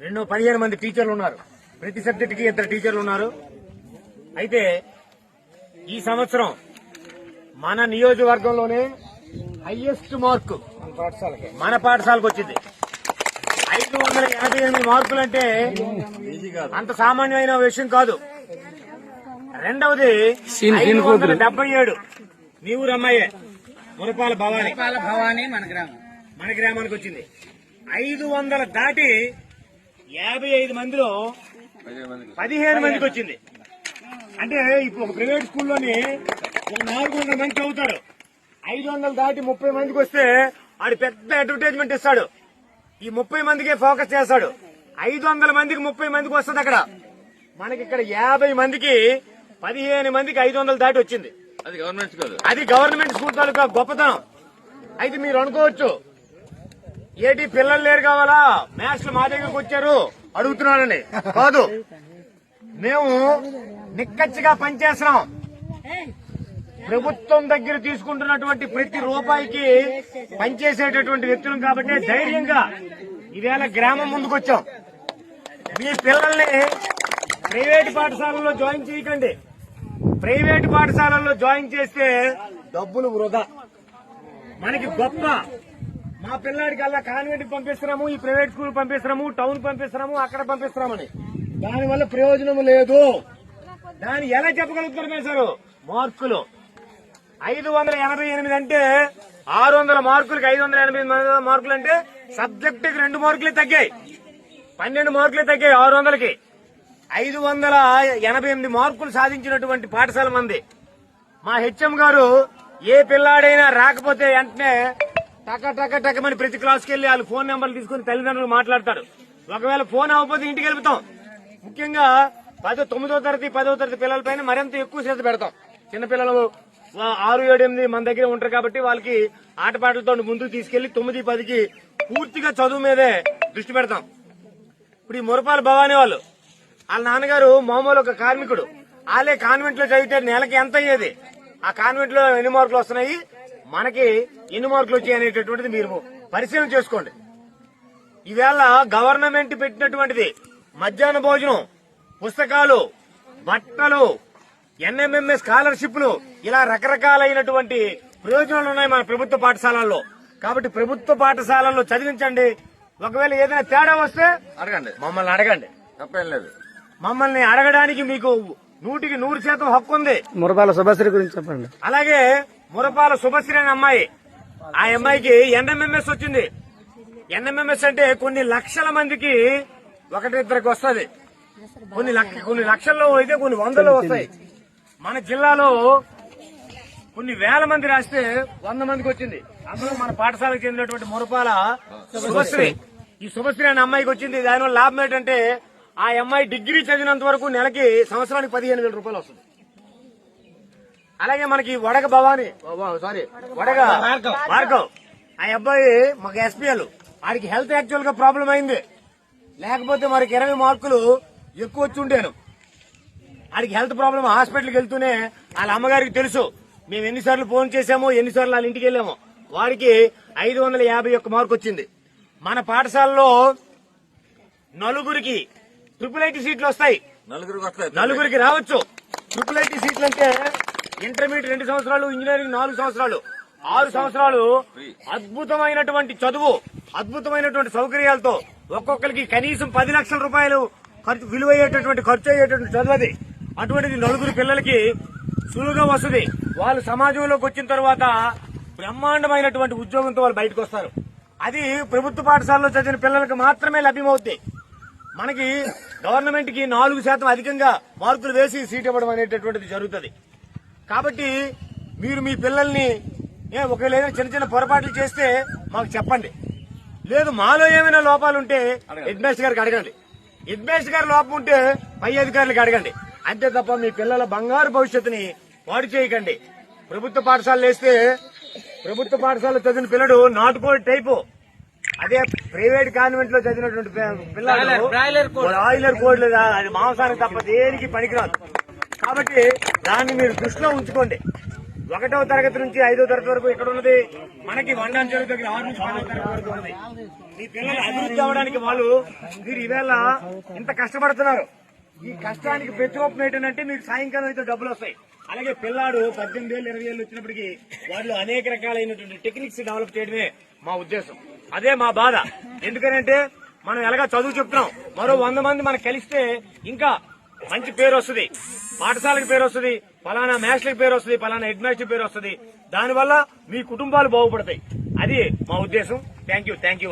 రెండు పదిహేను మంది టీచర్లు ఉన్నారు. ప్రతి సబ్జెక్ట్కి ఇద్దరు టీచర్లు ఉన్నారు. అయితే ఈ సంవత్సరం మన నియోజకవర్గంలోనే హైయెస్ట్ మార్కు మన పాఠశాలకు. వచ్చింది. ఐదు వందల ఎనభై ఎనిమిది మార్కులు అంటే అంత సామాన్యమైన విషయం కాదు. రెండవది ఐదు వందల డెబ్బై ఏడు. మీ ఊరు అమ్మాయే మురపాల భవాని భవానీ మన గ్రామం. మన గ్రామానికి వచ్చింది. ఐదు వందల దాటి యాభై ఐదు మందిలో పదిహేను మందికి వచ్చింది. అంటే ఇప్పుడు ఒక ప్రైవేట్ స్కూల్లోని నాలుగు వందల మంది చదువుతాడు ఐదు వందలు దాటి ముప్పై మందికి వస్తే ఆడు పెద్ద అడ్వర్టైజ్మెంట్ ఇస్తాడు. ఈ ముప్పై మందికే ఫోకస్ చేస్తాడు. ఐదు వందల మందికి ముప్పై మందికి వస్తుంది అక్కడ. మనకి ఇక్కడ యాభై మందికి పదిహేను మందికి ఐదు వందలు దాటి వచ్చింది. అది గవర్నమెంట్ అది గవర్నమెంట్ స్కూల్ తాలూకా గొప్పతనం. అయితే మీరు అనుకోవచ్చు ఏటి పిల్లలు లేరు కావాలా? మ్యాథ్స్ మా దగ్గరకు వచ్చారు. అడుగుతున్నానని కాదు. మేము నిక్కచ్చిగా పనిచేస్తున్నాం. ప్రభుత్వం దగ్గర తీసుకుంటున్నటువంటి ప్రతి రూపాయికి పనిచేసేటటువంటి వ్యక్తులం కాబట్టి ధైర్యంగా ఈవేళ గ్రామం ముందుకొచ్చాం. మీ పిల్లల్ని ప్రైవేట్ పాఠశాలలో జాయిన్ చేయకండి. ప్రైవేట్ పాఠశాలల్లో జాయిన్ చేస్తే డబ్బులు వృధా. మనకి గొప్ప మా పిల్లాడికి అలా కాన్వెంట్ పంపిస్తున్నాము ఈ ప్రైవేట్ స్కూల్ పంపిస్తున్నాము టౌన్ పంపిస్తున్నాము అక్కడ పంపిస్తున్నామని. దానివల్ల ప్రయోజనం లేదు. దాన్ని ఎలా చెప్పగలుగుతారు మేము సార్? మార్కులు. ఐదు వందల ఎనభై ఎనిమిది అంటే ఆరు వందల మార్కులకి ఐదు వందల ఎనభై ఎనిమిది మార్కులు అంటే సబ్జెక్టుకి రెండు మార్కులే తగ్గాయి. పన్నెండు మార్కులే తగ్గాయి ఆరు వందలకి. ఐదు వందల ఎనభై ఎనిమిది మార్కులు సాధించినటువంటి పాఠశాల మంది. మా హెచ్ఎం గారు ఏ పిల్లాడైనా రాకపోతే వెంటనే టక టక టకమని ప్రతి క్లాస్కి వెళ్ళి వాళ్ళు ఫోన్ నెంబర్లు తీసుకుని తల్లిదండ్రులు మాట్లాడతారు. ఒకవేళ ఫోన్ అవ్వకపోతే ఇంటికి వెళ్తాం. ముఖ్యంగా పదో తొమ్మిదో తరగతి పదో తరగతి పిల్లలపైన మరింత ఎక్కువ శ్రద్ధ పెడతాం. చిన్నపిల్లలు ఆరు ఏడు ఎనిమిది మన దగ్గర ఉంటారు కాబట్టి వాళ్ళకి ఆటపాటలతో ముందుకు తీసుకెళ్ళి తొమ్మిది పదికి పూర్తిగా చదువు మీదే దృష్టి పెడతాం. ఇప్పుడు ఈ మురపాల భవానీ వాళ్ళు వాళ్ళ నాన్నగారు మామూలు ఒక కార్మికుడు. వాళ్ళే కాన్వెంట్లో చదివితే నెలకి ఎంత అయ్యేది? ఆ కాన్వెంట్లో ఎన్ని మార్కులు వస్తున్నాయి? మనకి ఎన్ని మార్కులు వచ్చాయి అనేటటువంటిది మీరు పరిశీలన చేసుకోండి. ఈవేళ గవర్నమెంట్ పెట్టినటువంటిది మధ్యాహ్న భోజనం పుస్తకాలు బట్టలు ఎన్ఎంఎంఎస్ స్కాలర్షిప్లు ఇలా రకరకాలైనటువంటి ప్రయోజనాలు ఉన్నాయి మన ప్రభుత్వ పాఠశాలల్లో. కాబట్టి ప్రభుత్వ పాఠశాలల్లో చదివించండి. ఒకవేళ ఏదైనా తేడా వస్తే అడగండి. మమ్మల్ని అడగండి. తప్పేం లేదు. మమ్మల్ని అడగడానికి మీకు నూటికి నూరు శాతం హక్కు ఉంది. మురపాల సుభశ్రీ గురించి చెప్పండి. అలాగే మురపాల శుభశ్రీ అనే అమ్మాయి. ఆ అమ్మాయికి ఎన్ఎంఎంఎస్ వచ్చింది. ఎన్ఎంఎంఎస్ అంటే కొన్ని లక్షల మందికి ఒకటిద్దరికి వస్తుంది. కొన్ని లక్ష కొన్ని లక్షల్లో అయితే కొన్ని వందలు వస్తాయి. మన జిల్లాలో కొన్ని వేల మంది రాస్తే వంద మందికి వచ్చింది. అందులో మన పాఠశాలకు చెందినటువంటి మురపాల శుభశ్రీ ఈ శుభశ్రీ అనే అమ్మాయికి వచ్చింది. దానివల్ల లాభం ఏంటంటే ఆ అమ్మాయి డిగ్రీ చదివినంత వరకు నెలకి సంవత్సరానికి పదిహేను వేల రూపాయలు వస్తుంది. అలాగే మనకి వడగ భవాని. సారీ. వడగ. భార్గవ్. ఆ అబ్బాయి మాకు ఎస్పీఎల్ ఆడికి హెల్త్ యాక్చువల్గా ప్రాబ్లం అయింది. లేకపోతే మనకి ఇరవై మార్కులు ఎక్కువ వచ్చి ఉండేను. ఆడికి హెల్త్ ప్రాబ్లం హాస్పిటల్కి వెళ్తూనే వాళ్ళ అమ్మగారికి తెలుసు. మేము ఎన్నిసార్లు ఫోన్ చేశామో ఎన్నిసార్లు వాళ్ళ ఇంటికి వెళ్ళామో. వాడికి ఐదు వందల యాభై ఒక్క మార్కు వచ్చింది. మన పాఠశాలలో నలుగురికి ట్రిపుల్ ఐటీ సీట్లు వస్తాయి. నలుగురికి వస్తాయి. నలుగురికి రావచ్చు. ట్రిపుల్ ఐటీ సీట్లు అంటే ఇంటర్మీడియట్ రెండు సంవత్సరాలు ఇంజనీరింగ్ నాలుగు సంవత్సరాలు. ఆరు సంవత్సరాలు అద్భుతమైనటువంటి చదువు అద్భుతమైనటువంటి సౌకర్యాలతో ఒక్కొక్కరికి కనీసం పది లక్షల రూపాయలు ఖర్చు విలువయ్యేటటువంటి ఖర్చు అయ్యేటువంటి చదువు అది. అటువంటిది నలుగురు పిల్లలకి సులువుగా వస్తుంది. వాళ్ళు సమాజంలోకి వచ్చిన తర్వాత బ్రహ్మాండమైనటువంటి ఉద్యోగంతో వాళ్ళు బయటకు వస్తారు. అది ప్రభుత్వ పాఠశాలలో చదివిన పిల్లలకు మాత్రమే లభ్యమవుతాయి మనకి గవర్నమెంట్కి నాలుగు శాతం అధికంగా మార్కులు వేసి సీట్ ఇవ్వడం అనేటటువంటిది జరుగుతుంది. కాబట్టి మీరు మీ పిల్లల్ని ఒకవేళ ఏదైనా చిన్న చిన్న పొరపాట్లు చేస్తే మాకు చెప్పండి. లేదు మాలో ఏమైనా లోపాలు ఉంటే హెడ్ మాస్టర్ గారికి అడగండి. హెడ్ మాస్టర్ గారి లోపం ఉంటే పై అధికారులకు అడగండి. అంతే తప్ప మీ పిల్లల బంగారు భవిష్యత్తుని పాడు చేయకండి. ప్రభుత్వ పాఠశాలలు వేస్తే ప్రభుత్వ పాఠశాలలో చదివిన పిల్లడు నాటుకోడి టైపు. అదే ప్రైవేట్ కాన్వెంట్లో చదివినటువంటి పిల్లలు బ్రాయిలర్ కోడ్. బ్రాయిలర్ కోడ్లు దా- అది మాంసానికి తప్ప దేనికి పనికిరాదు. కాబట్టి దాన్ని మీరు దృష్టిలో ఉంచుకోండి. ఒకటవ తరగతి నుంచి ఐదో తరగతి వరకు ఇక్కడ ఉన్నది. మనకి వండాన్ చెరువు దగ్గర ఆరు నుంచి పదో తరగతి వరకు ఉన్నది. మీ పిల్లలు అభివృద్ధి అవ్వడానికి వాళ్ళు మీరు ఈవేళ ఇంత కష్టపడుతున్నారు. ఈ కష్టానికి ప్రతిరూపం ఏంటంటే మీకు సాయంకాలం అయితే డబ్బులు వస్తాయి. అలాగే పిల్లాడు పద్దెనిమిది ఏళ్ళు ఇరవై ఏళ్ళు వచ్చినప్పటికీ వాళ్ళు అనేక రకాలైనటువంటి టెక్నిక్స్ డెవలప్ చేయడమే మా ఉద్దేశం. అదే మా బాధ. ఎందుకనంటే మనం ఎలాగా చదువు చెప్తున్నాం. మరో వంద మంది మనకు కలిస్తే ఇంకా మంచి పేరు వస్తుంది. పాఠశాలకు పేరు వస్తుంది. ఫలానా మ్యాచ్లకి పేరు వస్తుంది. ఫలానా హెడ్ మ్యాచ్ పేరు వస్తుంది. దానివల్ల మీ కుటుంబాలు బాగుపడతాయి. అది మా ఉద్దేశం. Thank you thank you